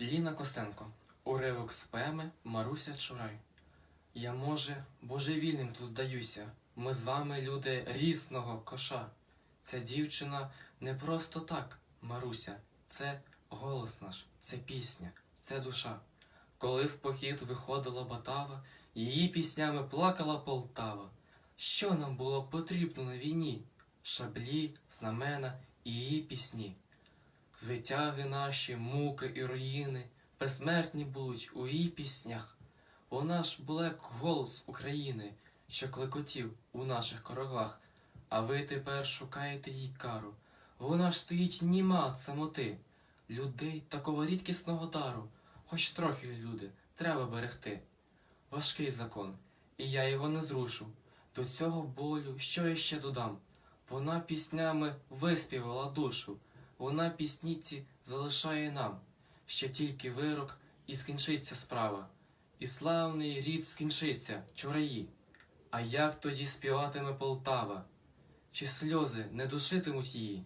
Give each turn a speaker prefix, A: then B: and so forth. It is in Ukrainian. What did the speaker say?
A: Ліна Костенко. Уривок з поеми Маруся Чурай. Я, може, божевільним тут здаюся. Ми з вами люди рісного коша. Ця дівчина не просто так, Маруся. Це голос наш, це пісня, це душа. Коли в похід виходила Батава, її піснями плакала Полтава. Що нам було потрібно на війні? Шаблі, знамена і її пісні. Звитяги наші, муки і руїни, безсмертні будуть у її піснях. Вона ж була голос України, що клекотів у наших короглах, а ви тепер шукаєте їй кару. Вона ж стоїть німа від самоти. Людей такого рідкісного дару, хоч трохи люди, треба берегти. Важкий закон, і я його не зрушу. До цього болю що я ще додам? Вона піснями виспівала душу. Вона пісніці залишає нам. Ще тільки вирок і скінчиться справа. І славний рід скінчиться, чураї. А як тоді співатиме Полтава? Чи сльози не душитимуть її?